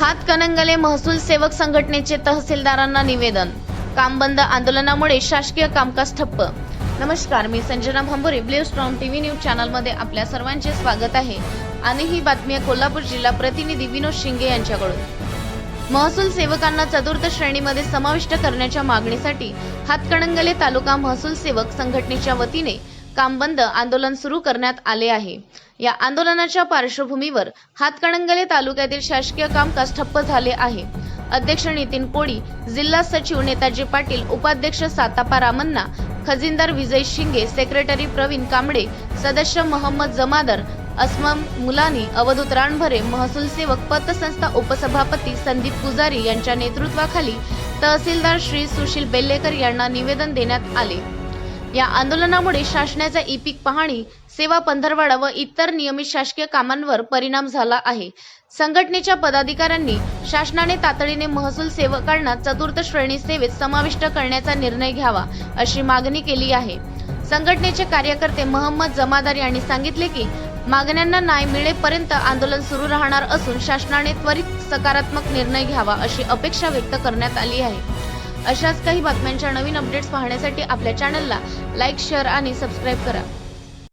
हातकणंगले महसूल सेवक संघटनेचे तहसीलदारांना निवेदन. काम बंद आंदोलनामुळे शासकीय कामकाज ठप्प. नमस्कार मी Sanjana Bhambure blue strong TV news चॅनलमध्ये आपल्या सर्वांचे स्वागत आहे. आणि ही बातमी कोल्हापूर जिल्हा प्रतिनिधी विनोद शिंगे यांच्याकडून. महसूल सेवकांना चतुर्थ श्रेणीमध्ये समाविष्ट करण्याच्या मागणीसाठी हातकणंगले तालुका महसूल सेवक संघटनेच्या वतीने काम बंद आंदोलन सुरू करण्यात आले आहे. या आंदोलनाच्या पार्श्वभूमीवर हातकणंगले तालुक्यातील शासकीय कामकाज ठप्प झाले आहे. अध्यक्ष नितीन कोळी जिल्हा सचिव नेताजी पाटील उपाध्यक्ष सातापा रामन्ना खजिनदार विजय शिंगे सेक्रेटरी प्रवीण कांबळे सदस्य मोहम्मद जमादार अस्मम मुलानी अवधूत रानभरे महसूल सेवक पतसंस्था उपसभापती संदीप पुजारी यांच्या नेतृत्वाखाली तहसीलदार श्री सुशील बेल्लेकर यांना निवेदन देण्यात आले. या आंदोलनामुळे शासनाचा ई पीक पाहणी सेवा पंधरवाडा व इतर नियमित शासकीय कामांवर परिणाम झाला आहे. संघटनेच्या पदाधिकाऱ्यांनी शासनाने तातडीने महसूल सेवकांना चतुर्थ श्रेणी सेवेत समाविष्ट करण्याचा निर्णय घ्यावा अशी मागणी केली आहे. संघटनेचे कार्यकर्ते महम्मद जमादार यांनी सांगितले की मागण्यांना न्याय मिळेपर्यंत आंदोलन सुरू राहणार असून शासनाने त्वरित सकारात्मक निर्णय घ्यावा अशी अपेक्षा व्यक्त करण्यात आली आहे. अशाच काही बातम्यांच्या नवीन अपडेट्स पाहण्यासाठी आपल्या चॅनलला लाईक शेअर आणि सबस्क्राईब करा.